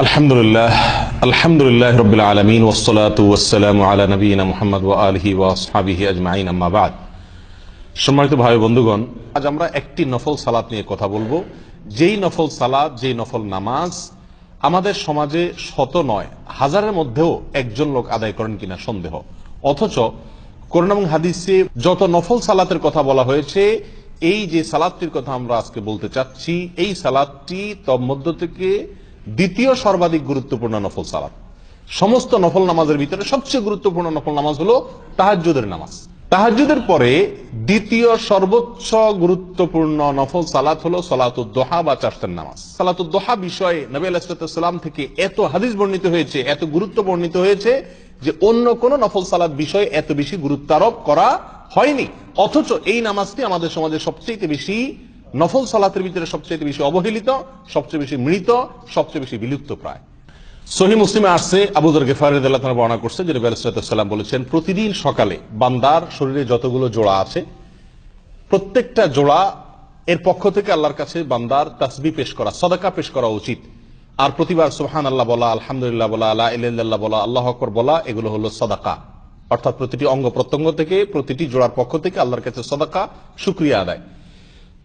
আলহামদুলিল্লাহ আলহামদুলিল্লাহ রবিল আলমিন ওসলাত ওসালাম আলা নবীনা মোহাম্মদ ওয়া আলহি ওয়াসহাবিহি আজমাইন, আম্মা বাদ। সম্মানিত ভাই বন্ধুগণ, আজ আমরা একটি নফল সালাত নিয়ে কথা বলব। যেই নফল সালাত, যেই নফল নামাজ আমাদের সমাজে শত নয়, হাজারের মধ্যেও একজন লোক আদায় করেন কিনা সন্দেহ। অথচ কোরআন এবং হাদিসে যত নফল সালাতের কথা বলা হয়েছে, এই যে সালাদটির কথা আমরা আজকে বলতে চাচ্ছি, এই সালাদটি তন্মধ্য থেকে দ্বিতীয় সর্বাধিক গুরুত্বপূর্ণ নফল সালাত। সমস্ত নফল নামাজের ভিতরে সবচেয়ে গুরুত্বপূর্ণ নফল নামাজ হলো তাহাজ্জুদের নামাজ। তাহাজ্জুদের পরে দ্বিতীয় সর্বোচ্চ গুরুত্বপূর্ণ নফল সালাত হলো সালাতুদ্দোহা বা চাষতের নামাজ। সালাতুদ্দোহা বিষয়ে নবী আলাইসালাম থেকে এত হাদিস বর্ণিত হয়েছে, এত গুরুত্ব বর্ণিত হয়েছে যে অন্য কোন নফল সালাত বিষয়ে এত বেশি গুরুত্ব আরোপ করা হয়নি। অথচ এই নামাজটি আমাদের সমাজে সবচেয়ে বেশি নফল সালাতের ভিতরে সবচেয়ে বেশি অবহেলিত, সবচেয়ে বেশি মৃত, সবচেয়ে বেশি বিলুপ্ত প্রায়। সহি মুসলিমে আসছে আবুদর গেফার বর্ণনা করছে যে নবী আলাইসাল্লাম বলেছেন, প্রতিদিন সকালে বান্দার শরীরে যতগুলো জোড়া আছে, প্রত্যেকটা জোড়া এর পক্ষ থেকে আল্লাহর কাছে বান্দার তাসবি পেশ করা, সদাকা পেশ করা উচিত। আর প্রতিবার সুহান আল্লাহ বলা, আলহামদুলিল্লাহ বলা আল্লাহ ইল্লাহ বলা, আল্লাহ আকবর বলা, এগুলো হলো সদাকা। অর্থাৎ প্রতিটি অঙ্গ প্রত্যঙ্গ থেকে প্রতিটি জোড়ার পক্ষ থেকে আল্লাহর কাছে সদাকা সুক্রিয়া আদায়।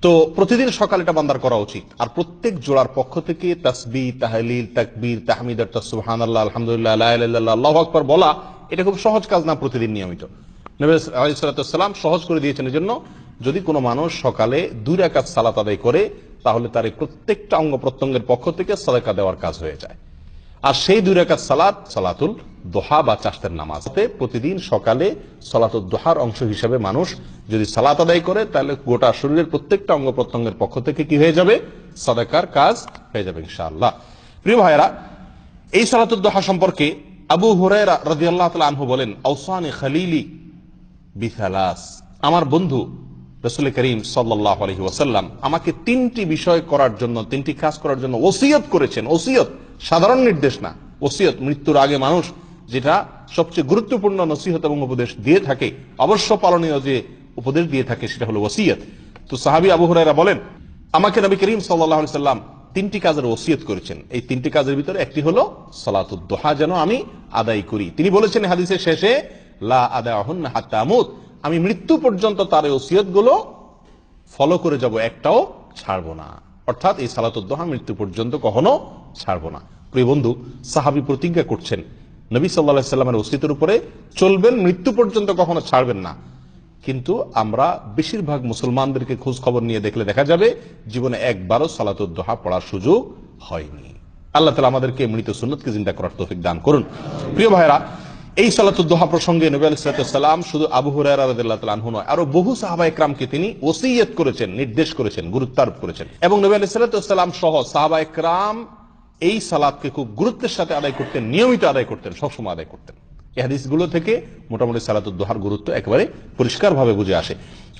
তো প্রতিদিন সকাল এটা বান্দার করা উচিত। আর প্রত্যেক জোড়ার পক্ষ থেকে তাসবি, তাহলিল, তাকবীর, তাহমিদ সুহান আল্লাহ আলহামদুলিল্লাহ আকবর বলা, এটা খুব সহজ কাজ না প্রতিদিন নিয়মিত। নবী সহজ করে দিয়েছেন জন্য যদি কোনো মানুষ সকালে দুই রাকাত সালাত আদায় করে, তাহলে তার প্রত্যেকটা অঙ্গ প্রত্যঙ্গের পক্ষ থেকে সাদাকা দেওয়ার কাজ হয়ে যায়। আর সেই দুই রাকাত সালাত সালাতুল দোহা বা চাষতের নামাজতে প্রতিদিন সকালে সালাতুল দোহার অংশ হিসেবে মানুষ যদি সালাত আদায় করে, তাহলে গোটা শরীরের প্রত্যেকটা অঙ্গ প্রত্যঙ্গের পক্ষ থেকে কি হয়ে যাবে? সাদাকার কাজ হয়ে যাবে ইনশাআল্লাহ। প্রিয় ভাইরা এই সালাতুল দোহা সম্পর্কে আবু হুরায়রা রাদিয়াল্লাহু তাআলা আনহু বলেন, আওসানি খালিলি বিথালাস আমার বন্ধু রসুল করিম সাল্লাহ আলহি ওসাল্লাম আমাকে তিনটি বিষয় করার জন্য, তিনটি কাজ করার জন্য ওসিয়ত করেছেন। ওসিয়ত সাধারণ নির্দেশ না, ওসিয়ত মৃত্যুর আগে মানুষ যেটা সবচেয়ে গুরুত্বপূর্ণ নসিহত এবং উপদেশ দিয়ে থাকে, অবশ্য পালনীয় যে উপদেশ দিয়ে থাকে সেটা হলো ওসিয়ত। তো সাহাবি আবু হুরাইরা বলেন, আমাকে নবী করিম সাল্লাহ সাল্লাম তিনটি কাজের ওসিয়ত করেছেন। এই তিনটি কাজের ভিতরে একটি হলো সালাতুদ্দোহা, যেন আমি আদায় করি। তিনি বলেছেন হাদিসের শেষে, লা আদায় হাত্তামুত আমি মৃত্যু পর্যন্ত তার ওসিয়তগুলো ফলো করে যাব, একটাও ছাড়বো না। অর্থাৎ এই সালাতুদ্দোহা মৃত্যু পর্যন্ত কখনো ছাড়বো না। প্রিয় বন্ধু, সাহাবি প্রতিজ্ঞা করছেন নবী সাল্লা সাল্লামের ওসিয়তের উপরে চলবেন, মৃত্যু পর্যন্ত কখনো ছাড়বেন না। কিন্তু আমরা বেশিরভাগ মুসলমানদেরকে খোঁজ খবর নিয়ে দেখলে দেখা যাবে, জীবনে একবারও সালাতুদ্দোহা পড়ার সুযোগ হয়নি। আল্লাহ তালা আমাদেরকে মৃত সুন্নতকে চিন্তা করার তৌফিক দান করুন। প্রিয় ভাইরা এই সালাতুদ্দোহা প্রসঙ্গে নবী আলাইসালাম শুধু আবু হুরায়রাহু নয়, আরও বহু সাহাবা একরামকে তিনি ওসিয়ত করেছেন, নির্দেশ করেছেন গুরুত্ব আরোপ করেছেন। এবং নবী আলাইসালাম সহ সাহাবা একরাম এই সালাদকে খুব গুরুত্বের সাথে আদায় করতেন, নিয়মিত আদায় করতেন, সবসময় আদায় করতেন। এই থেকে মোটামুটি সালাতুদ্দোহার গুরুত্ব একেবারে পরিষ্কার ভাবে বুঝে আসে।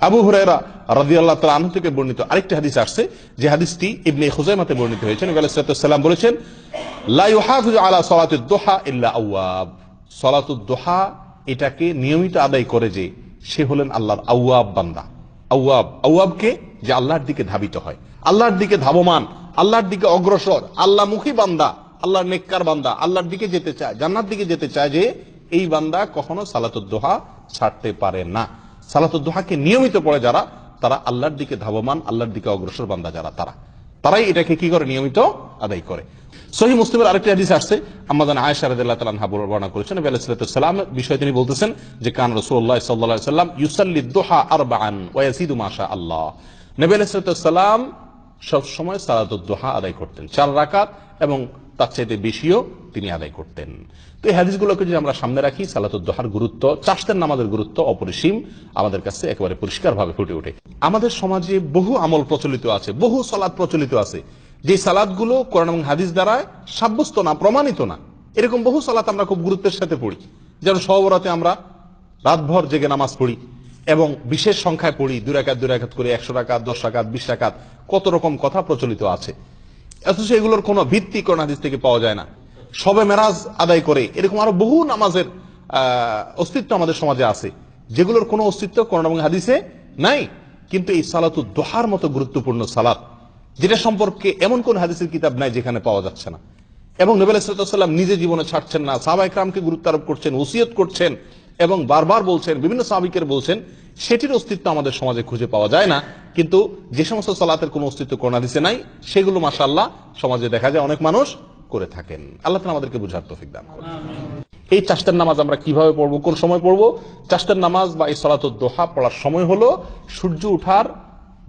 আবু হুরায়রা রাজি আল্লাহ তালা আনহু থেকে বর্ণিত আরেকটি হাদিস আসছে, যে হাদিসটি ইবনে খুজাইমাতে বর্ণিত হয়েছেন আলাইসালাম বলেছেন, লা ইউহাফিজু আলা সালাতুদ্দোহা ইল্লা আওয়াব সলাতুদ্দোহা এটাকে নিয়মিত আদায় করে যে সে হলেন আল্লাহর আউয়াব বান্দা। আউয়াব, আউয়াবকে যে আল্লাহর দিকে ধাবিত হয়। আল্লাহর দিকে ধাবমান আল্লাহর দিকে অগ্রসর, আল্লাহমুখী বান্দা, আল্লাহর নেককার বান্দা, আল্লাহর দিকে যেতে চায় জান্নার দিকে যেতে চায় যে এই বান্দা কখনো সালাতুদ্দোহা ছাড়তে পারে না। সালাতুদ্দোহাকে নিয়মিত পড়ে যারা, তারা আল্লাহর দিকে ধাবমান, আল্লাহর দিকে অগ্রসর বান্দা যারা, তারা। তারাই এটাকে কি করে? নিয়মিত আদায় করে। সহি মুসলিমের আরেকটি হাদিস আসছে আমাদের আয়সা রাদিয়াল্লাহু তাআলা বর্ণনা করেছেন, নবী আলাইহিস সালাম বিষয় তিনি বলতেছেন যে, কান রাসূলুল্লাহ সাল্লাল্লাহু আলাইহি সাল্লাম ইউসাল্লি দুহা আরবাআন ওয়া ইয়াসিদু মাশা আল্লাহ নবী আলাইহিস সালাম সব সময় সালাতুদ আদায় করতেন। চার রাকাত এবং তার চাইতে বেশিও তিনি আদায় করতেন। তো এই হাদিসগুলোকে যদি আমরা সামনে রাখি সালাতুদ দোহার গুরুত্ব চাষতের নামাজের গুরুত্ব অপরিসীম, আমাদের কাছে একেবারে পরিষ্কার ভাবে ফুটে ওঠে। আমাদের সমাজে বহু আমল প্রচলিত আছে, বহু সালাদ প্রচলিত আছে। যে সালাদগুলো কোরআন এবং হাদিস দ্বারা সাব্যস্ত না, প্রমাণিত না, এরকম বহু সালাত আমরা খুব গুরুত্বের সাথে পড়ি। যেমন সহবরাতে আমরা রাতভর জেগে নামাজ পড়ি। এবং বিশেষ সংখ্যায় পড়ি দুই রাকাত দুই রাকাত করে একশো টাকা দশ টাকা বিশ টাকা কত রকম কথা প্রচলিত আছে। অথচ এগুলোর কোনো ভিত্তি কোন হাদিস থেকে পাওয়া যায় না। সবে মেরাজ আদায় করে এরকম আরও বহু নামাজের অস্তিত্ব আমাদের সমাজে আছে। যেগুলোর কোনো অস্তিত্ব কোরআন এবং হাদিসে নাই। কিন্তু এই সালাতু দোহার মতো গুরুত্বপূর্ণ সালাত, যেটা সম্পর্কে এমন কোন হাদিসের কিতাব নাই যেখানে পাওয়া যাচ্ছে না। এবং নবী সাল্লাম নিজে জীবনে ছাড়ছেন না। সাহাবা ইকরামকে গুরুত্ব আরোপ করছেন, ওসিয়ত করছেন। এবং বারবার বলছেন বিভিন্ন সাবিকের বলছেন সেটির অস্তিত্ব আমাদের সমাজে খুঁজে পাওয়া যায় না। কিন্তু যে সমস্ত সালাতের কোনো অস্তিত্ব করোনা দিচ্ছে নাই সেগুলো মাসাল্লাহ সমাজে দেখা যায় অনেক মানুষ করে থাকেন। আল্লাহ তালা আমাদেরকে বুঝার তফিক দান করেন। এই চাষটার নামাজ আমরা কীভাবে পড়ব কোন সময় পড়ব? চাষটার নামাজ বা এই সলাত দোহা পড়ার সময় হলো সূর্য উঠার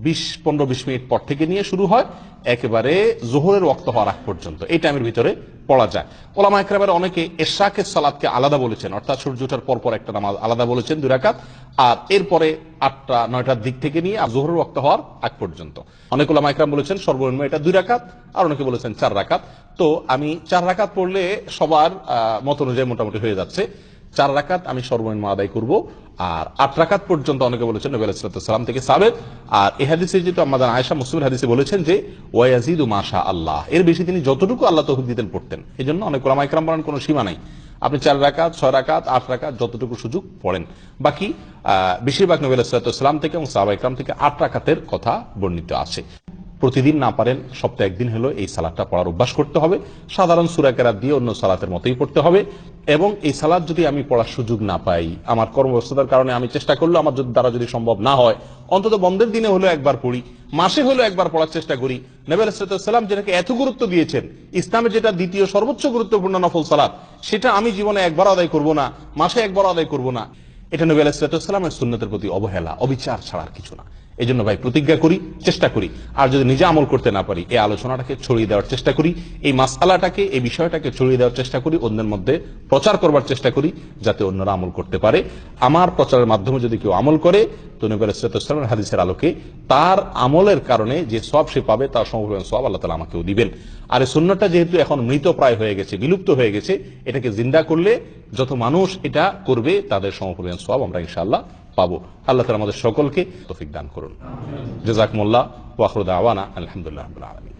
বিশ, পনেরো, বিশ মিনিট পর থেকে নিয়ে শুরু হয়। একেবারে জোহরের ওক্ত হওয়ার আগ পর্যন্ত। এই টাইমের ভিতরে পড়া যায়। ওলামা একরামের অনেকে এশাকের সালাদকে আলাদা বলেছেন, অর্থাৎ সূর্য ওঠার পর পর একটা নামাজ আলাদা বলেছেন দুই রাকাত। আর এরপরে আটটা, নয়টার দিক থেকে নিয়ে আর জোহরের ওক্ত হওয়ার আগ পর্যন্ত। অনেক ওলামা একরাম বলেছেন সর্বনিম্ন এটা দুই রাকাত, আর অনেকে বলেছেন চার রাকাত। তো আমি চার রাকাত পড়লে সবার মত অনুযায়ী মোটামুটি হয়ে যাচ্ছে। চার রাকাত আমি সর্বনিম্ন আদায় করব, আর আট রাকাত পর্যন্ত অনেকে বলেছেন নবী আলাইসালাম থেকে সাবেদ আর এ হাদিসে যেহেতু আমাদের আয়সা মুসলিম হাদিসে বলেছেন যে ওয়াজিদ মাশা আল্লাহ এর বেশি তিনি যতটুকু আল্লাহ তৌফিক দিতেন পড়তেন। এই জন্য অনেক ওলামা বলেন কোনো সীমা নাই। আপনি চার রাকাত, ছয় রাকাত, আট রাকাত যতটুকু সুযোগ পড়েন। বাকি বেশিরভাগ নবী আলাইসালাম থেকে এবং সাহাবা ইকরাম থেকে আট রাকাতের কথা বর্ণিত আছে। প্রতিদিন না পারেন, সপ্তাহে একদিন হলো এই সালাদটা পড়ার অভ্যাস করতে হবে। সাধারণ সুরাকেরা দিয়ে অন্য সালাতের মতোই পড়তে হবে এবং এই সালাদ যদি আমি পড়ার সুযোগ না পাই, আমার কর্মব্যস্ততার কারণে আমি চেষ্টা করলেও আমার যদি- দ্বারা যদি সম্ভব না হয়, অন্তত বন্ধের দিনে হলো একবার পড়ি, মাসে হলো একবার পড়ার চেষ্টা করি। নবী আলাইসালাম যেটাকে এত গুরুত্ব দিয়েছেন, ইসলামের যেটা দ্বিতীয় সর্বোচ্চ গুরুত্বপূর্ণ নফল সালাদ, সেটা আমি জীবনে একবার আদায় করব না, মাসে একবার আদায় করব না। এটা নবী আলাইসালামের সুন্নতের প্রতি অবহেলা, অবিচার ছাড়ার কিছু না। এই জন্য ভাই প্রতিজ্ঞা করি, চেষ্টা করি। আর যদি নিজে আমল করতে না পারি, এই আলোচনাটাকে ছড়িয়ে দেওয়ার চেষ্টা করি, এই মাসালাটাকে এই বিষয়টাকে ছড়িয়ে দেওয়ার চেষ্টা করি, অন্যের মধ্যে প্রচার করবার চেষ্টা করি, যাতে অন্যরা আমল করতে পারে। আমার প্রচারের মাধ্যমে যদি কেউ আমল করে, তো নবী আলাইসালামের হাদিসের আলোকে তার আমলের কারণে যে সব সে পাবে, তার সমপরিমাণ সব আল্লাহ তালা আমাকেও দিবেন। আর এই সুন্নতটা যেহেতু এখন মৃত প্রায় হয়ে গেছে, বিলুপ্ত হয়ে গেছে, এটাকে জিন্দা করলে যত মানুষ এটা করবে, তাদের সমপরিমাণ সব আমরা ইনশাআল্লাহ পাবো। আল্লাহ তালা আমাদের সকলকে তফিক দান করুন। জেজাকমুল্লাহ ওয়াহরুদ আওয়ানা আলহামদুলিল্লাহ আলামিন।